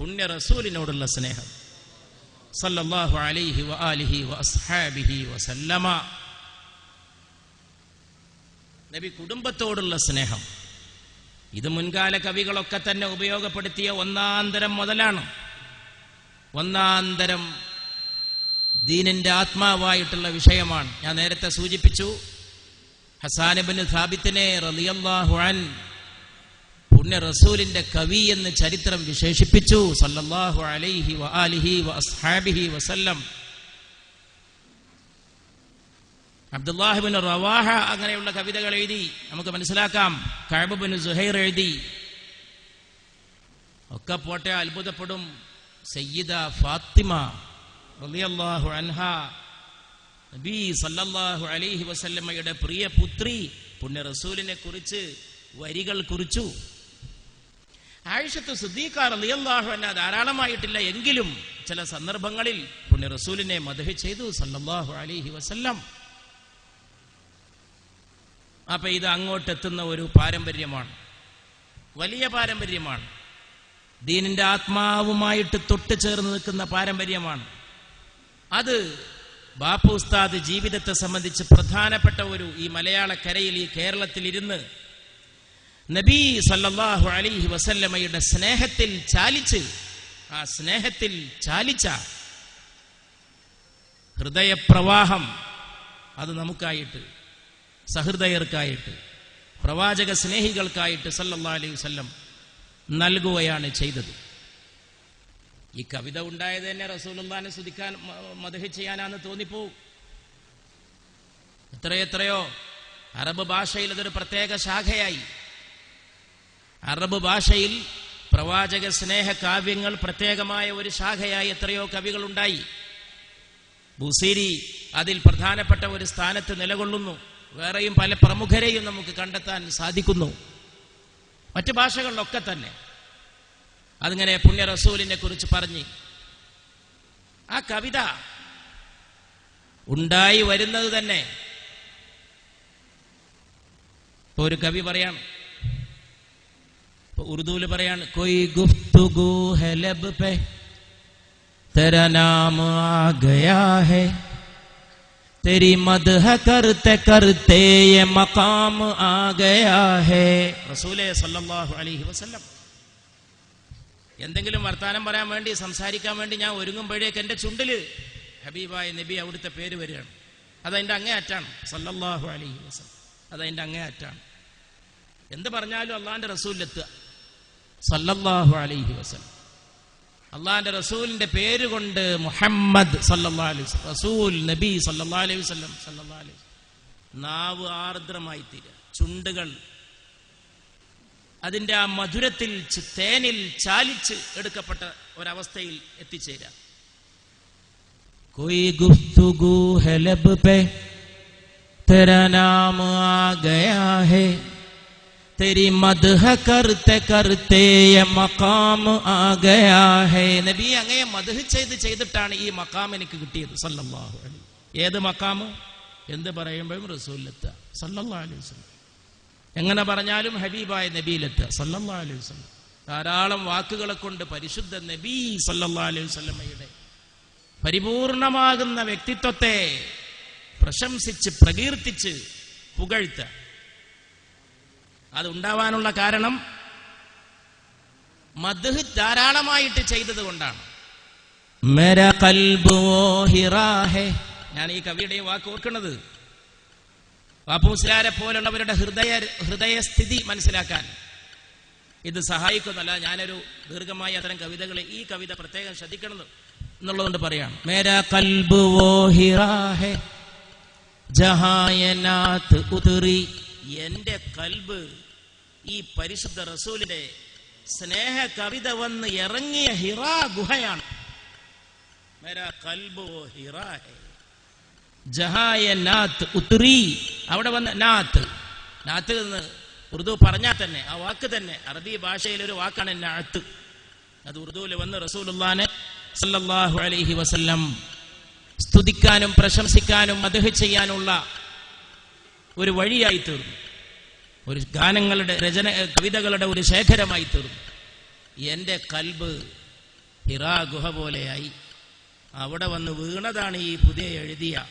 പുണ്യ റസൂലിനോടുള്ള സ്നേഹം. സല്ലല്ലാഹു അലൈഹി വ ആലിഹി വ അസ്ഹാബിഹി വസല്ലമ നബി കുടുംബത്തോടുള്ള സ്നേഹം. ഇത് മുൻകാല കവികളൊക്കെ തന്നെ ഉപയോഗപ്പെടുത്തിയ ഒന്നാന്തരം മുതലാണ്. ഒന്നാന്തരം ദീനിന്റെ ആത്മാവായിട്ടുള്ള വിഷയമാണ്. ഞാൻ നേരത്തെ സൂചിപ്പിച്ചു ഹസാനബിന് സാബിത്തിനെ റളിയല്ലാഹു അൻ പുണ്യ റസൂലിന്റെ കവി എന്ന് ചരിത്രം വിശേഷിപ്പിച്ചു. സല്ലല്ലാഹു അലൈഹി വ ആലിഹി വ അസ്ഹാബിഹി വസല്ലം. അബ്ദുല്ലാഹിബിൻ റവാഹ അങ്ങനെയുള്ള കവിതകൾ എഴുതി. നമുക്ക് മനസ്സിലാക്കാം. കഴബുബിൻ സുഹൈർ എഴുതി. ഒക്കെ പോട്ടെ അത്ഭുതപ്പെടും. സയ്യിദ ഫാത്തിമ റളിയല്ലാഹു അൻഹ നബി സല്ലല്ലാഹു അലൈഹി വസല്ലമയുടെ പ്രിയ പുത്രി പുണ്യ റസൂലിനെ കുറിച്ച് വരികൾ കുറിച്ചു. ആയിഷത്ത് സിദ്ദീഖ അലിയല്ലാഹു അല്ല ധാരാളമായിട്ടില്ല. എങ്കിലും ചില സന്ദർഭങ്ങളിൽ പുണ്യ റസൂലിനെ മദഹ് ചെയ്തു സല്ലാഹു അലിഹി വസല്ലം. അപ്പൊ ഇത് അങ്ങോട്ടെത്തുന്ന ഒരു പാരമ്പര്യമാണ്. വലിയ പാരമ്പര്യമാണ്. ദീനിന്റെ ആത്മാവുമായിട്ട് തൊട്ട് ചേർന്ന് നിൽക്കുന്ന പാരമ്പര്യമാണ്. അത് ബാപ്പു ഉസ്താദ് ജീവിതത്തെ സംബന്ധിച്ച് പ്രധാനപ്പെട്ട ഒരു ഈ മലയാളക്കരയിൽ ഈ കേരളത്തിൽ ഇരുന്ന് നബി സല്ലാഹു അലൈഹി വസല്ലമ്മയുടെ സ്നേഹത്തിൽ ചാലിച്ച് ആ സ്നേഹത്തിൽ ചാലിച്ച ഹൃദയപ്രവാഹം അത് നമുക്കായിട്ട് സഹൃദയർക്കായിട്ട് പ്രവാചക സ്നേഹികൾക്കായിട്ട് സല്ലാ അലൈഹി വസല്ലം നൽകുകയാണ് ചെയ്തത്. ഈ കവിത ഉണ്ടായത് തന്നെ റസൂലുള്ളാനെ സ്തുതിക്കാൻ മതഹ ചെയ്യാനാന്ന് തോന്നിപ്പോ. എത്രയെത്രയോ അറബ് ഭാഷയിൽ അതൊരു പ്രത്യേക ശാഖയായി. അറബ് ഭാഷയിൽ പ്രവാചക സ്നേഹ കാവ്യങ്ങൾ പ്രത്യേകമായ ഒരു ശാഖയായി എത്രയോ കവികളുണ്ടായി. ബുസീരി അതിൽ പ്രധാനപ്പെട്ട ഒരു സ്ഥാനത്ത് നിലകൊള്ളുന്നു. വേറെയും പല പ്രമുഖരെയും നമുക്ക് കണ്ടെത്താൻ സാധിക്കുന്നു. മറ്റു ഭാഷകളിലൊക്കെ തന്നെ. അതിങ്ങനെ പുണ്യ റസൂലിനെ കുറിച്ച് പറഞ്ഞ്. ആ കവിത ഉണ്ടായി വരുന്നത് തന്നെ. ഇപ്പൊ ഒരു കവി പറയാണ് ഉറുദുവിൽ പറയാണ് കൊയ് ഗുഫ്തുഗു ഹെ ലബ് പെ तेरा नाम आ गया है तेरी मदह करते करते ये मकाम आ गया है റസൂലേ സല്ലല്ലാഹു അലൈഹി വസല്ലം എന്തെങ്കിലും വർത്താനം പറയാൻ വേണ്ടി സംസാരിക്കാൻ വേണ്ടി ഞാൻ ഒരുങ്ങുമ്പോഴേക്ക് എൻ്റെ ചുണ്ടില് ഹബീബായ നബി അവിടുത്തെ പേര് വരികയാണ് അതതിൻ്റെ അങ്ങേ അറ്റാണ് സല്ലല്ലാഹു അലൈഹി വസല്ലം അതതിൻ്റെ അങ്ങേ അറ്റാണ് എന്ത് പറഞ്ഞാലും അള്ളാഹിൻ്റെ റസൂലിലെത്തുക സല്ലല്ലാഹു അലൈഹി വസല്ലം അള്ളാഹിന്റെ റസൂലിന്റെ പേര് കൊണ്ട് മുഹമ്മദ് സല്ലല്ലാഹു അലൈഹി വസല്ലം റസൂൽ നബി സല്ലല്ലാഹു അലൈഹി വസല്ലം സല്ലല്ലാഹു അലൈഹി വസല്ലം നാവ് ആർദ്രമായി തീരുക ചുണ്ടുകൾ അതിന്റെ ആ മധുരത്തിൽ ച് തേനിൽ ചാലിച്ച് എടുക്കപ്പെട്ട ഒരവസ്ഥയിൽ എത്തിച്ചേരാം कोई गुफ्तगू है लब पे तेरा नाम आ गया है तेरी मदह करते करते ये മക്കാം ആ ഗയാ ഹേ നബി അങ്ങയെ മദഹ് ചെയ്ത് ചെയ്തിട്ടാണ് ഈ മക്കാം എനിക്ക് കിട്ടിയത് സല്ലല്ലാഹു അലൈഹി ഏത് മക്കാം എന്ത് പറയുമ്പോഴും റസൂലിലെത്തുക സല്ലല്ലാഹു അലൈഹി വസല്ലം എങ്ങനെ പറഞ്ഞാലും ഹബീബായ നബിയിലെത്തുക സല്ലല്ലാഹു അലൈഹി വസല്ലം ധാരാളം വാക്കുകളെ കൊണ്ട് പരിശുദ്ധ നബി സല്ലല്ലാഹു അലൈഹി വസല്ലമയുടെ പരിപൂർണമാകുന്ന വ്യക്തിത്വത്തെ പ്രശംസിച്ച് പ്രകീർത്തിച്ച് പുകഴ്ത്തുക അത് ഉണ്ടാവാനുള്ള കാരണം മദ്ഹ് ധാരാളമായിട്ട് ചെയ്തത് കൊണ്ടാണ്. ഞാൻ ഈ കവിയുടെ വാക്ക് ഓർക്കുന്നത്. ബാപ്പുസ്ലാരെ പോലുള്ളവരുടെ ഹൃദയ ഹൃദയസ്ഥിതി മനസ്സിലാക്കാൻ ഇത് സഹായിക്കുന്നല്ല. ഞാനൊരു ദീർഘമായ അത്തരം കവിതകൾ ഈ കവിത പ്രത്യേകം ശ്രദ്ധിക്കണം എന്നുള്ളതുകൊണ്ട് പറയാണ്. മേര കൽബ് വോ ഹിറാ ജഹായനാത്ത് ഉതുറി. എന്റെ കൽബ് ഈ പരിശുദ്ധ റസൂലിന്റെ സ്നേഹ കവിത വന്ന് ഇറങ്ങിയ ഹിറാ ഗുഹയാണ്. അവിടെ വന്ന് നാത്ത്. നാത്ത് എന്ന് ഉറുദു പറഞ്ഞാൽ തന്നെ ആ വാക്ക് തന്നെ. അറബി ഭാഷയിൽ ഒരു വാക്കാണ് നാത്ത്. അത് ഉറുദുവിൽ വന്ന് റസൂലുല്ലാനെ സല്ലല്ലാഹു അലൈഹി വസല്ലം സ്തുതിക്കാനും പ്രശംസിക്കാനും മദഹ് ചെയ്യാനുള്ള ഒരു വഴിയായി തീർന്നു. ഒരു ഗാനങ്ങളുടെ രചന കവിതകളുടെ ഒരു ശേഖരമായി തീർന്നു. എന്റെ കൽബ് ഹിറാ ഗുഹ പോലെയായി. അവിടെ വന്ന് വീണതാണ് ഈ പുതിയ എഴുതിയ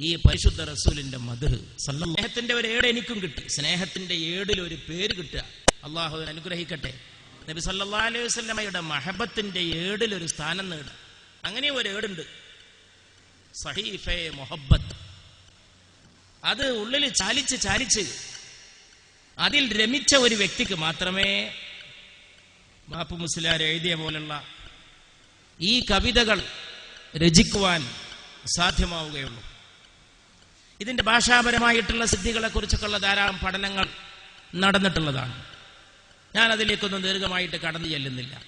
ഈ പരിശുദ്ധ റസൂലിന്റെ മധു സ്നേഹത്തിന്റെ ഒരു ഏട് എനിക്കും കിട്ടി. സ്നേഹത്തിന്റെ ഏടിൽ ഒരു പേര് കിട്ടുക. അള്ളാഹു അനുഗ്രഹിക്കട്ടെ. നബി സല്ലാ അലൈഹി വസ്ലമയുടെ മഹബത്തിന്റെ ഏടിൽ ഒരു സ്ഥാനം നേടുക. അങ്ങനെ ഒരു ഏടുണ്ട്. സഹീഫെ മൊഹബത്ത് അത് ഉള്ളിൽ ചാലിച്ച് ചാലിച്ച് അതിൽ രമിച്ച ഒരു വ്യക്തിക്ക് മാത്രമേ ബാപ്പു മുസ്ലാർ എഴുതിയ പോലുള്ള ഈ കവിതകൾ രചിക്കുവാൻ സാധ്യമാവുകയുള്ളൂ. ഇതിന്റെ ഭാഷാപരമായിട്ടുള്ള സിദ്ധികളെ കുറിച്ചൊക്കെയുള്ള ധാരാളം പഠനങ്ങൾ നടന്നിട്ടുള്ളതാണ്. ഞാൻ അതിലേക്കൊന്നും ദീർഘമായിട്ട് കടന്നു ചെല്ലുന്നില്ല.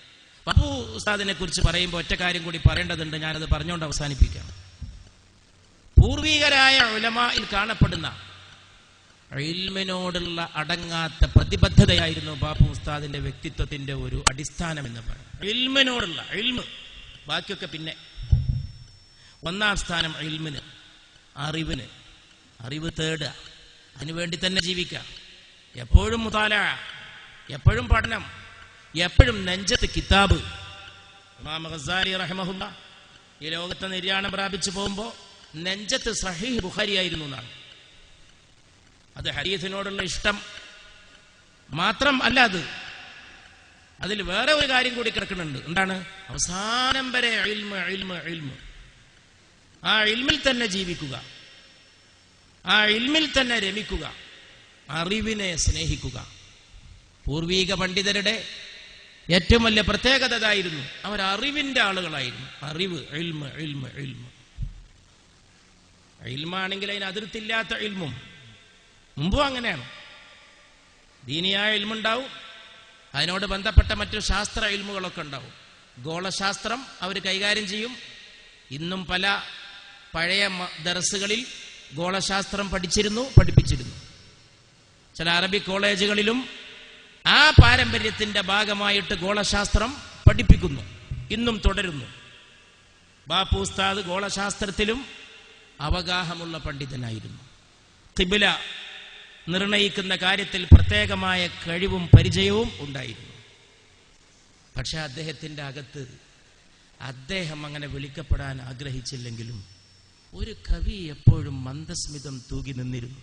ബാപ്പു ഉസ്താദിനെ കുറിച്ച് പറയുമ്പോൾ ഒറ്റ കാര്യം കൂടി പറയേണ്ടതുണ്ട് ഞാനത് പറഞ്ഞുകൊണ്ട് അവസാനിപ്പിക്കാം. പൂർവീകരായ ഉലമായിൽ കാണപ്പെടുന്ന ഇൽമിനോടുള്ള അടങ്ങാത്ത പ്രതിബദ്ധതയായിരുന്നു ബാപ്പു ഉസ്താദിന്റെ വ്യക്തിത്വത്തിന്റെ ഒരു അടിസ്ഥാനം എന്ന് പറയുന്നത്. ഇൽമിനോടുള്ള ഇൽമ് ബാക്കിയൊക്കെ പിന്നെ ഒന്നാം സ്ഥാനം ഇൽമിന് അറിവിന് അറിവ് തേടുക അതിനുവേണ്ടി തന്നെ ജീവിക്കുക. എപ്പോഴും മുതാല എപ്പോഴും പഠനം എപ്പോഴും നെഞ്ചത്ത് കിതാബ്. ഈ ലോകത്തെ നിര്യാണം പ്രാപിച്ചു പോകുമ്പോൾ നെഞ്ചത്ത് സഹീഹ് ബുഖാരി ആയിരുന്നു എന്നാണ്. അത് ഹരീഫിനോടുള്ള ഇഷ്ടം മാത്രം അല്ല അത്. അതിൽ വേറെ ഒരു കാര്യം കൂടി കിടക്കുന്നുണ്ട്. എന്താണ്? അവസാനം വരെ ഇൽമ ഇൽമ ഇൽമ. ആ ഇൽമിൽ തന്നെ ജീവിക്കുക. ആ ഇൽമിൽ തന്നെ രമിക്കുക. അറിവിനെ സ്നേഹിക്കുക. പൂർവീക പണ്ഡിതരുടെ ഏറ്റവും വലിയ പ്രത്യേകത അതായിരുന്നു. അവർ അറിവിന്റെ ആളുകളായിരുന്നു. അറിവ് ഇൽമ ഇൽമ ഇൽമ. ഇൽമാണെങ്കിൽ അതിന് അതിർത്തില്ലാത്ത ഇൽമും. മുമ്പും അങ്ങനെയാണ്. ദീനിയായ ഇൽമുണ്ടാവും. അതിനോട് ബന്ധപ്പെട്ട മറ്റു ശാസ്ത്ര ഇൽമുകളൊക്കെ ഉണ്ടാവും. ഗോളശാസ്ത്രം അവർ കൈകാര്യം ചെയ്യും. ഇന്നും പല പഴയ ദർസുകളിൽ ഗോളശാസ്ത്രം പഠിച്ചിരുന്നു പഠിപ്പിച്ചിരുന്നു. ചില അറബി കോളേജുകളിലും ആ പാരമ്പര്യത്തിന്റെ ഭാഗമായിട്ട് ഗോളശാസ്ത്രം പഠിപ്പിക്കുന്നു. ഇന്നും തുടരുന്നു. ബാപ്പു ഉസ്താദ് ഗോളശാസ്ത്രത്തിലും അവഗാഹമുള്ള പണ്ഡിതനായിരുന്നു. കിബില നിർണയിക്കുന്ന കാര്യത്തിൽ പ്രത്യേകമായ കഴിവും പരിചയവും ഉണ്ടായിരുന്നു. പക്ഷെ അദ്ദേഹത്തിന്റെ അകത്ത് അദ്ദേഹം അങ്ങനെ വിളിക്കപ്പെടാൻ ആഗ്രഹിച്ചില്ലെങ്കിലും ഒരു കവി എപ്പോഴും മന്ദസ്മിതം തൂകി നിന്നിരുന്നു.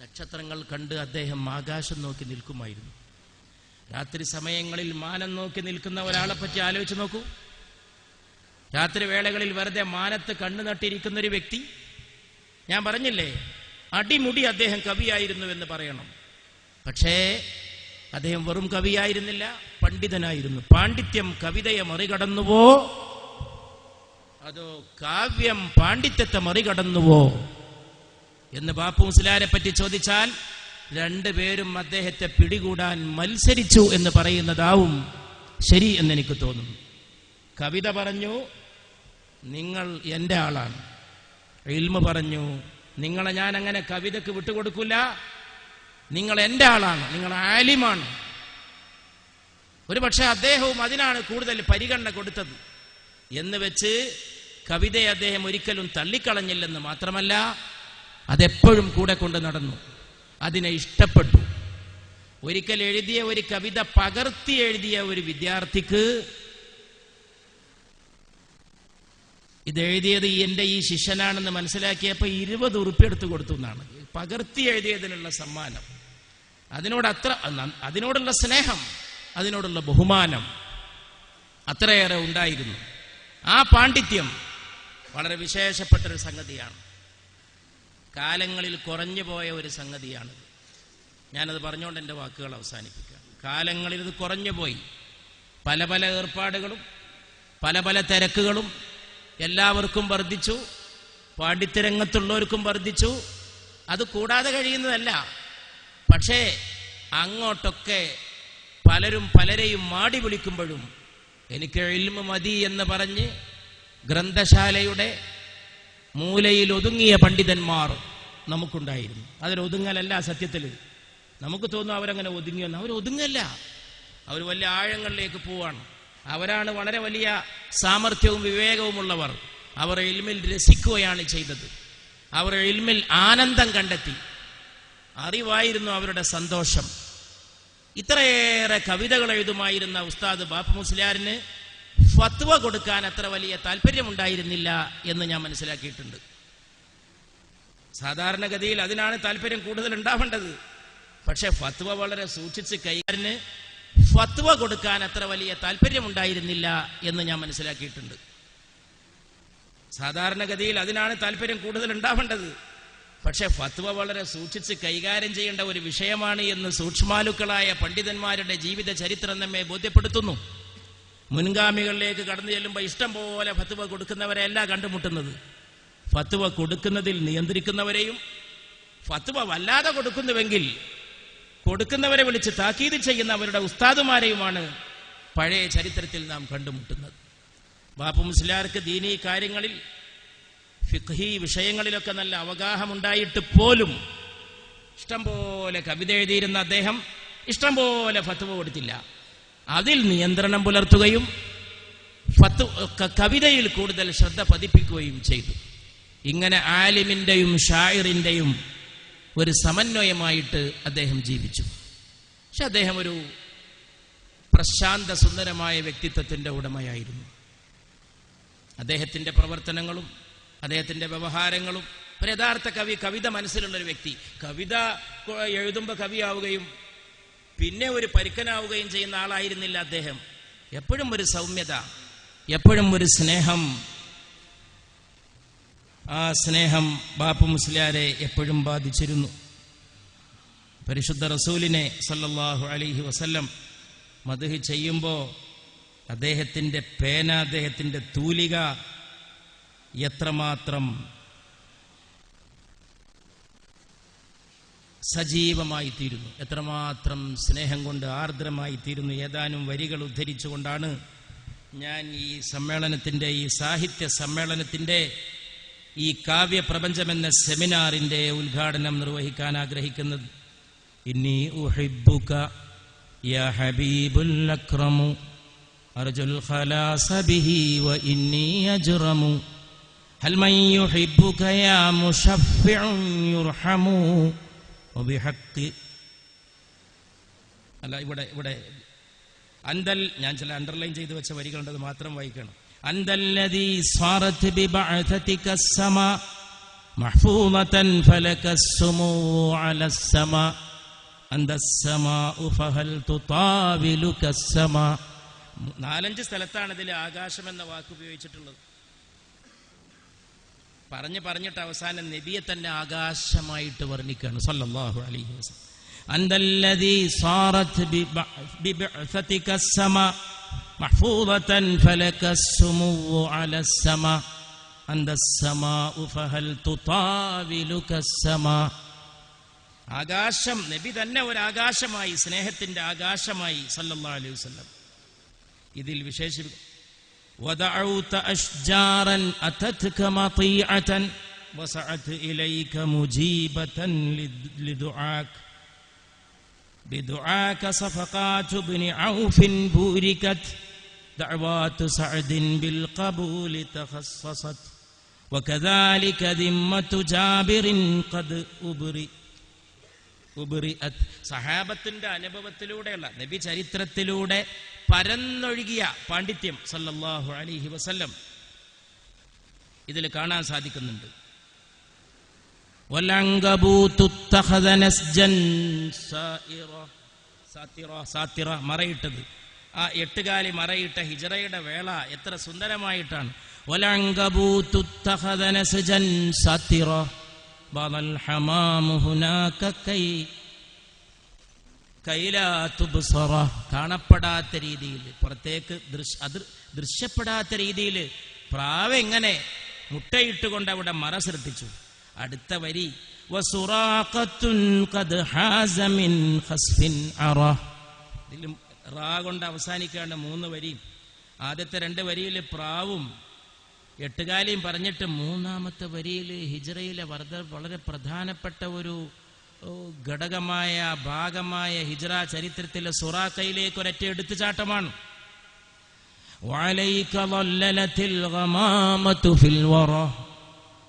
നക്ഷത്രങ്ങൾ കണ്ട് അദ്ദേഹം ആകാശം നോക്കി നിൽക്കുമായിരുന്നു. രാത്രി സമയങ്ങളിൽ മാനം നോക്കി നിൽക്കുന്ന ഒരാളെ പറ്റി ആലോചിച്ച് നോക്കൂ. രാത്രി വേളകളിൽ വെറുതെ മാനത്ത് കണ്ണു നട്ടിരിക്കുന്ന ഒരു വ്യക്തി. ഞാൻ പറഞ്ഞില്ലേ? അടിമുടി അദ്ദേഹം കവിയായിരുന്നു എന്ന് പറയണം. പക്ഷേ അദ്ദേഹം വെറും കവിയായിരുന്നില്ല പണ്ഡിതനായിരുന്നു. പാണ്ഡിത്യം കവിതയെ മറികടന്നുവോ? അതോ കാവ്യം പാണ്ഡിത്യത്തെ മറികടന്നുവോ? എന്ന് ബാപ്പു മുസ്ലാരെ പറ്റി ചോദിച്ചാൽ രണ്ടുപേരും അദ്ദേഹത്തെ പിടികൂടാൻ മത്സരിച്ചു എന്ന് പറയുന്നതാവും ശരി എന്നെനിക്ക് തോന്നുന്നു. കവിത പറഞ്ഞു നിങ്ങൾ എന്റെ ആളാണ്. ഇൽമ പറഞ്ഞു നിങ്ങളെ ഞാൻ അങ്ങനെ കവിതക്ക് വിട്ടുകൊടുക്കില്ല നിങ്ങൾ എന്റെ ആളാണ്. നിങ്ങൾ ആലിമാണ്. ഒരുപക്ഷെ അദ്ദേഹവും അതിനാണ് കൂടുതൽ പരിഗണന കൊടുത്തത്. എന്ന് വെച്ച് കവിതയെ അദ്ദേഹം ഒരിക്കലും തള്ളിക്കളഞ്ഞില്ലെന്ന് മാത്രമല്ല അതെപ്പോഴും കൂടെ കൊണ്ട് നടന്നു. അതിനെ ഇഷ്ടപ്പെട്ടു. ഒരിക്കൽ എഴുതിയ ഒരു കവിത പകർത്തി എഴുതിയ ഒരു വിദ്യാർത്ഥിക്ക് ഇത് എഴുതിയത് എന്റെ ഈ ശിഷ്യനാണെന്ന് മനസ്സിലാക്കിയപ്പോൾ ഇരുപത് ഉറുപ്പ് കൊടുത്തു എന്നാണ്. പകർത്തി എഴുതിയതിനുള്ള സമ്മാനം. അതിനോട് അത്ര അതിനോടുള്ള സ്നേഹം അതിനോടുള്ള ബഹുമാനം അത്രയേറെ ഉണ്ടായിരുന്നു. ആ പാണ്ഡിത്യം വളരെ വിശേഷപ്പെട്ട ഒരു സംഗതിയാണ്. കാലങ്ങളിൽ കുറഞ്ഞു പോയ ഒരു സംഗതിയാണ്. ഞാനത് പറഞ്ഞുകൊണ്ട് എന്റെ വാക്കുകൾ അവസാനിപ്പിക്കാം കാലങ്ങളിൽ ഇത് കുറഞ്ഞു പോയി. പല പല ഏർപ്പാടുകളും പല പല തിരക്കുകളും എല്ലാവർക്കും വർദ്ധിച്ചു. പാണ്ഡിത്യരംഗത്തുള്ളവർക്കും വർദ്ധിച്ചു. അത് കൂടാതെ കഴിയുന്നതല്ല. പക്ഷേ അങ്ങോട്ടൊക്കെ പലരും പലരെയും മാടി വിളിക്കുമ്പോഴും എനിക്ക് എൽമ മതി എന്ന് പറഞ്ഞ് ഗ്രന്ഥശാലയുടെ മൂലയിൽ ഒതുങ്ങിയ പണ്ഡിതന്മാർ നമുക്കുണ്ടായിരുന്നു. അതിലൊതുങ്ങലല്ല സത്യത്തിൽ. നമുക്ക് തോന്നും അവരങ്ങനെ ഒതുങ്ങിയെന്ന്. അവർ ഒതുങ്ങല്ല അവർ വലിയ ആഴങ്ങളിലേക്ക് പോവാണ്. അവരാണ് വളരെ വലിയ സാമർഥ്യവും വിവേകവുമുള്ളവർ. അവർ എൽമിൽ രസിക്കുകയാണ് ചെയ്തത്. അവർ എൽമിൽ ആനന്ദം കണ്ടെത്തി. അറിവായിരുന്നു അവരുടെ സന്തോഷം. ഇത്രയേറെ കവിതകൾ എഴുതുമായിരുന്ന ഉസ്താദ് ബാപ്പ മുസ്ലിയാറിന് ഫത്വ കൊടുക്കാൻ അത്ര വലിയ താല്പര്യമുണ്ടായിരുന്നില്ല എന്ന് ഞാൻ മനസ്സിലാക്കിയിട്ടുണ്ട്. സാധാരണഗതിയിൽ അതിനാണ് താല്പര്യം കൂടുതൽ ഉണ്ടാവേണ്ടത് പക്ഷെ ഫത്വ വളരെ സൂക്ഷിച്ച് കൈകാരന് ഫത്വ കൊടുക്കാൻ അത്ര വലിയ താല്പര്യമുണ്ടായിരുന്നില്ല എന്ന് ഞാൻ മനസ്സിലാക്കിയിട്ടുണ്ട്. സാധാരണഗതിയിൽ അതിനാണ് താല്പര്യം കൂടുതൽ ഉണ്ടാവേണ്ടത്. പക്ഷെ ഫത്വ വളരെ സൂക്ഷിച്ച് കൈകാര്യം ചെയ്യേണ്ട ഒരു വിഷയമാണ് എന്ന് സൂക്ഷ്മാലുക്കളായ പണ്ഡിതന്മാരുടെ ജീവിത ചരിത്രം നമ്മെ ബോധ്യപ്പെടുത്തുന്നു. മുൻഗാമികളിലേക്ക് കടന്നു ചെല്ലുമ്പോൾ ഇഷ്ടം പോലെ ഫത്വ കൊടുക്കുന്നവരെയല്ല കണ്ടുമുട്ടുന്നത്. ഫത്വ കൊടുക്കുന്നതിൽ നിയന്ത്രിക്കുന്നവരെയും ഫത്വ വല്ലാതെ കൊടുക്കുന്നുവെങ്കിൽ കൊടുക്കുന്നവരെ വിളിച്ച് താക്കീത് ചെയ്യുന്ന അവരുടെ ഉസ്താദുമാരെയുമാണ് പഴയ ചരിത്രത്തിൽ നാം കണ്ടുമുട്ടുന്നത്. ബാപ്പു മുസ്ലിയാർക്ക് ദീനീ കാര്യങ്ങളിൽ ഫിഖ്ഹി വിഷയങ്ങളിലൊക്കെ നല്ല അവഗാഹമുണ്ടായിട്ട് പോലും ഇഷ്ടംപോലെ കവിത എഴുതിയിരുന്ന അദ്ദേഹം ഇഷ്ടംപോലെ ഫത്വ കൊടുത്തില്ല. അതിൽ നിയന്ത്രണം പുലർത്തുകയും ഫത്വ കവിതയിൽ കൂടുതൽ ശ്രദ്ധ പതിപ്പിക്കുകയും ചെയ്തു. ഇങ്ങനെ ആലിമിന്റെയും ഷായറിന്റെയും ഒരു സമന്വയമായിട്ട് അദ്ദേഹം ജീവിച്ചു. പക്ഷെ അദ്ദേഹം ഒരു പ്രശാന്ത സുന്ദരമായ വ്യക്തിത്വത്തിന്റെ ഉടമയായിരുന്നു. അദ്ദേഹത്തിന്റെ പ്രവർത്തനങ്ങളും അദ്ദേഹത്തിന്റെ വ്യവഹാരങ്ങളും ഒരു യഥാർത്ഥ കവി കവിത മനസ്സിലുള്ള ഒരു വ്യക്തി. കവിത എഴുതുമ്പോൾ കവിയാവുകയും പിന്നെ ഒരു പരുക്കനാവുകയും ചെയ്യുന്ന ആളായിരുന്നില്ല അദ്ദേഹം. എപ്പോഴും ഒരു സൗമ്യത എപ്പോഴും ഒരു സ്നേഹം ആ സ്നേഹം ബാപ്പു മുസ്ലിയാരെ എപ്പോഴും ബാധിച്ചിരുന്നു. പരിശുദ്ധ റസൂലിനെ സല്ലല്ലാഹു അലൈഹി വസല്ലം മധുഹ് ചെയ്യുമ്പോൾ അദ്ദേഹത്തിന്റെ പേന അദ്ദേഹത്തിന്റെ തൂലിക എത്രമാത്രം സജീവമായി തീരുന്നു എത്രമാത്രം സ്നേഹം കൊണ്ട് ആർദ്രമായി തീരുന്നു ഏതാനും വരികൾ ഉദ്ധരിച്ചുകൊണ്ടാണ് ഞാൻ ഈ സമ്മേളനത്തിന്റെ ഈ സാഹിത്യ സമ്മേളനത്തിന്റെ ഈ കാവ്യപ്രപഞ്ചമെന്ന സെമിനാറിൻ്റെ ഉദ്ഘാടനം നിർവഹിക്കാൻ ആഗ്രഹിക്കുന്നത് ഇന്നി ഉഹിബ്ബുക യാ ഹബീബുൽ അക്രമു അർജുൽ ഖലാസ ബിഹി വ ഇന്നി അജ്റമു هل من يحبك يا مشفع يرحم وبحق അല്ല ഇവിടെ ഇവിടെ അന്തൽ ഞാൻ ചില അണ്ടർലൈൻ ചെയ്തു വെച്ച വരികളുണ്ട് അത് മാത്രം വായിക്കണം അന്തല്ലതി സ്വാറത്ത് ബിബഅതതിക السما محفوظة فلك السمو على السماء أنت السماء فهل تطاولك السماء നാലഞ്ച് സ്ഥലത്താണ് ഇതിൽ ആകാശം എന്ന വാക്ക് ഉപയോഗിച്ചിട്ടുള്ളത് പറഞ്ഞ് പറഞ്ഞിട്ട് അവസാനം നബിയെ തന്നെ ആകാശമായിട്ട് വർണ്ണിക്കുകയാണ് സല്ലല്ലാഹു അലൈഹി വസല്ലം അന്തല്ലദീ സാറത്ത് ബിബഅസതിക السما محفوظة فلك السمو على السماء أنت السماء فهل تطاولك السماء ആകാശം നബി തന്നെ ഒരു ആകാശമായി സ്നേഹത്തിന്റെ ആകാശമായി സല്ലല്ലാഹു അലൈഹി വസല്ലം ഇതിൽ വിശേഷിപ്പിക്കും ودعوت أشجارا أتتك مطيعة وسعت إليك مجيبة لد- لدعاك بدعاك صفقات بن عوف بوركت دعوات سعد بالقبول تخصصت وكذلك ذمة جابر قد أبرئ ഉബറിഅത് സഹാബത്തിന്റെ അനുഭവത്തിലൂടെയുള്ള നബി ചരിത്രത്തിലൂടെ പരന്നൊഴുകിയ പാണ്ഡിത്യം സല്ലല്ലാഹു അലൈഹി വസല്ലം ഇതിൽ കാണാൻ സാധിക്കുന്നുണ്ട് മറയിട്ടത്. ആ എട്ടുകാലി മറയിട്ട ഹിജറയുടെ വേള എത്ര സുന്ദരമായിട്ടാണ്. കാണപ്പെടാത്ത രീതിയിൽ പുറത്തേക്ക് ദൃശ്യപ്പെടാത്ത രീതിയിൽ പ്രാവ് എങ്ങനെ മുട്ടയിട്ടുകൊണ്ട് അവിടെ മറ സൃഷ്ടിച്ചു അടുത്ത വരി വസുറാഖത്തുൻ ഖദ് ഹാസ മിൻ ഖസ്ഫിൻ അറ ഇതിലും റാ കൊണ്ട് അവസാനിക്കാണ്ട് മൂന്ന് വരി ആദ്യത്തെ രണ്ട് വരിയിൽ പ്രാവും എട്ടുകാലിയും പറഞ്ഞിട്ട് മൂന്നാമത്തെ വരിയിൽ ഹിജ്റയിലെ വർദ്ധ വളരെ പ്രധാനപ്പെട്ട ഒരു ഓ, ഘടകമായ ഭാഗമായ ഹിജ്റ ചരിത്രത്തിലെ സുറാക്കയിലേക്ക് ഒരൊറ്റ എടുത്തുചാട്ടമാണ് وعليك ظللت الغمامة في الورى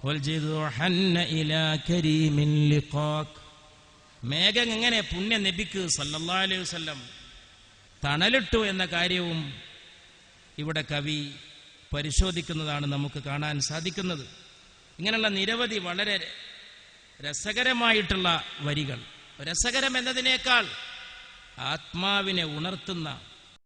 والجذع حن إلى كريم لقاك മേഘം എങ്ങനെ പുണ്യ നബിക്ക് സല്ലല്ലാ അലൈഹി വസല്ലം തണലിട്ടു എന്ന കാര്യവും ഇവിടെ കവി പരിശോധിക്കുന്നതാണ് നമുക്ക് കാണാൻ സാധിക്കുന്നത് ഇങ്ങനെയുള്ള നിരവധി വളരെ രസകരമായിട്ടുള്ള വരികൾ രസകരം എന്നതിനേക്കാൾ ആത്മാവിനെ ഉണർത്തുന്ന